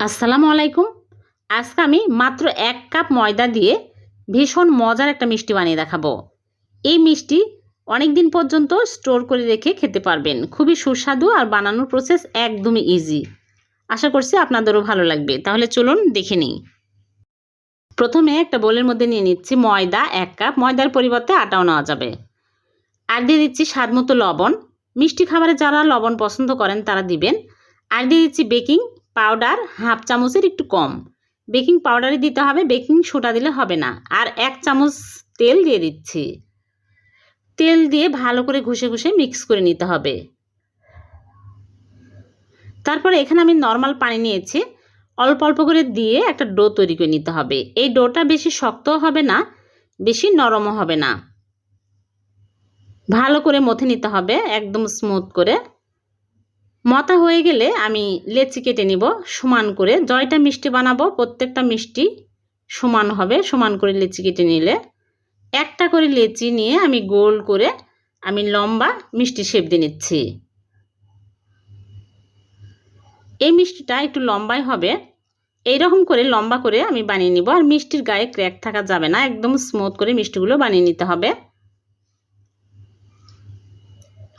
আসসালামু আলাইকুম। আজকে আমি মাত্র এক কাপ ময়দা দিয়ে ভীষণ মজার একটা মিষ্টি বানিয়ে দেখাবো। এই মিষ্টি অনেক দিন পর্যন্ত স্টোর করে রেখে খেতে পারবেন। খুবই সুস্বাদু আর বানানোর প্রসেস একদমই ইজি আশা করছি আপনাদেরও ভালো লাগবে। তাহলে চলুন দেখে নিই। প্রথমে একটা বোলের মধ্যে নিয়ে নিচ্ছি ময়দা এক কাপ। ময়দার পরিবর্তে আটাও নেওয়া যাবে। আর দিয়ে দিচ্ছি স্বাদ মতো লবণ। মিষ্টি খাবারে যারা লবণ পছন্দ করেন তারা দিবেন। আর দিয়ে দিচ্ছি বেকিং পাউডার হাফ চামচের একটু কম। বেকিং পাউডারই দিতে হবে, বেকিং সোডা দিলে হবে না। আর এক চামচ তেল দিয়ে দিচ্ছি। তেল দিয়ে ভালো করে ঘষে ঘষে মিক্স করে নিতে হবে। তারপরে এখানে আমি নর্মাল পানি নিয়েছি। অল্প অল্প করে দিয়ে একটা ডো তৈরি করে নিতে হবে। এই ডোটা বেশি শক্ত হবে না, বেশি নরমও হবে না। ভালো করে মথে নিতে হবে, একদম স্মুথ করে। মতা হয়ে গেলে আমি লেচি কেটে নিব, সমান করে। জয়টা মিষ্টি বানাবো, প্রত্যেকটা মিষ্টি সমান হবে, সমান করে লেচি কেটে নিলে। একটা করে লেচি নিয়ে আমি গোল করে আমি লম্বা মিষ্টি শেপ দিয়ে নিচ্ছি। এই মিষ্টিটা একটু লম্বাই হবে। এইরকম করে লম্বা করে আমি বানিয়ে নিব। আর মিষ্টির গায়ে ক্র্যাক থাকা যাবে না। একদম স্মুথ করে মিষ্টিগুলো বানিয়ে নিতে হবে।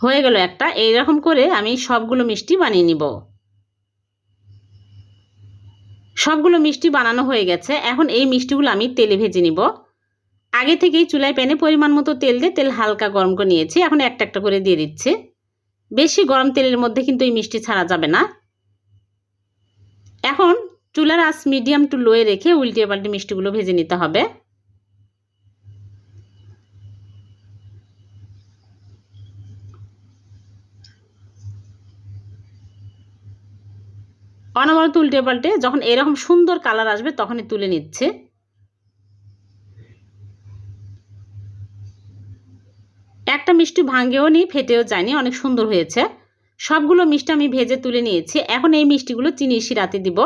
হয়ে গেল একটা। এইরকম করে আমি সবগুলো মিষ্টি বানিয়ে নিব। সবগুলো মিষ্টি বানানো হয়ে গেছে। এখন এই মিষ্টিগুলো আমি তেলে ভেজে নিব। আগে থেকেই চুলায় প্যানে পরিমাণ মতো তেল দিয়ে তেল হালকা গরম করে নিয়েছি। এখন একটা একটা করে দিয়ে দিচ্ছি। বেশি গরম তেলের মধ্যে কিন্তু এই মিষ্টি ছাড়া যাবে না। এখন চুলার আঁচ মিডিয়াম টু লোয়ে রেখে উল্টে পাল্টে মিষ্টিগুলো ভেজে নিতে হবে। অনবরত উল্টে পাল্টে যখন এরকম সুন্দর কালার আসবে তখনই তুলে নিচ্ছে। একটা মিষ্টি ভাঙ্গেও নি ফেটেও যায়নি, অনেক সুন্দর হয়েছে। সবগুলো মিষ্টি আমি ভেজে তুলে নিয়েছি। এখন এই মিষ্টিগুলো চিনি শিরাতে দিব।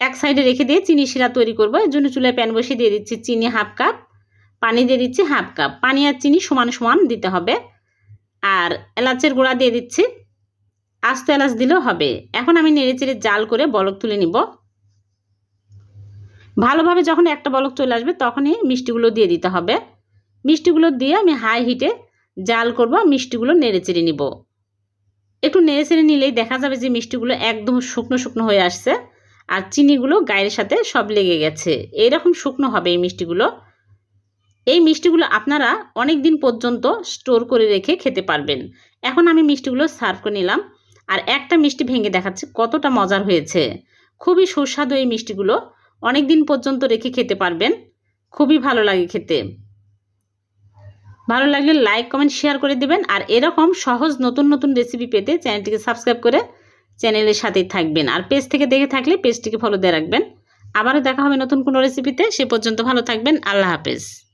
এক সাইডে রেখে দিয়ে চিনি শিরা তৈরি করব। এর জন্য চুলায় প্যান বসিয়ে দিয়ে দিচ্ছি চিনি হাফ কাপ পানি দিয়ে দিচ্ছি হাফ কাপ পানি আর চিনি সমান সমান দিতে হবে। আর এলাচের গুঁড়া দিয়ে দিচ্ছি। আস্ত এলাচ দিলেও হবে। এখন আমি নেড়ে চেড়ে জাল করে বলক তুলে নিব। ভালোভাবে যখন একটা বলক চলে আসবে তখনই মিষ্টিগুলো দিয়ে দিতে হবে। মিষ্টিগুলো দিয়ে আমি হাই হিটে জাল করব, মিষ্টিগুলো নেড়ে চেড়ে নিব। একটু নেড়ে চেড়ে নিলেই দেখা যাবে যে মিষ্টিগুলো একদম শুকনো শুকনো হয়ে আসছে আর চিনিগুলো গায়ের সাথে সব লেগে গেছে। এইরকম শুকনো হবে এই মিষ্টিগুলো। এই মিষ্টিগুলো আপনারা অনেক দিন পর্যন্ত স্টোর করে রেখে খেতে পারবেন। এখন আমি মিষ্টিগুলো সার্ভ করে নিলাম। আর একটা মিষ্টি ভেঙে দেখাচ্ছে কতটা মজার হয়েছে। খুবই সুস্বাদু এই মিষ্টিগুলো। অনেক দিন পর্যন্ত রেখে খেতে পারবেন। খুবই ভালো লাগে খেতে। ভালো লাগলে লাইক কমেন্ট শেয়ার করে দেবেন। আর এরকম সহজ নতুন নতুন রেসিপি পেতে চ্যানেলটিকে সাবস্ক্রাইব করে চ্যানেলের সাথেই থাকবেন। আর পেজ থেকে দেখে থাকলে পেজটিকে ফলো দিয়ে রাখবেন। আবারও দেখা হবে নতুন কোনো রেসিপিতে সে পর্যন্ত ভালো থাকবেন। আল্লাহ হাফেজ।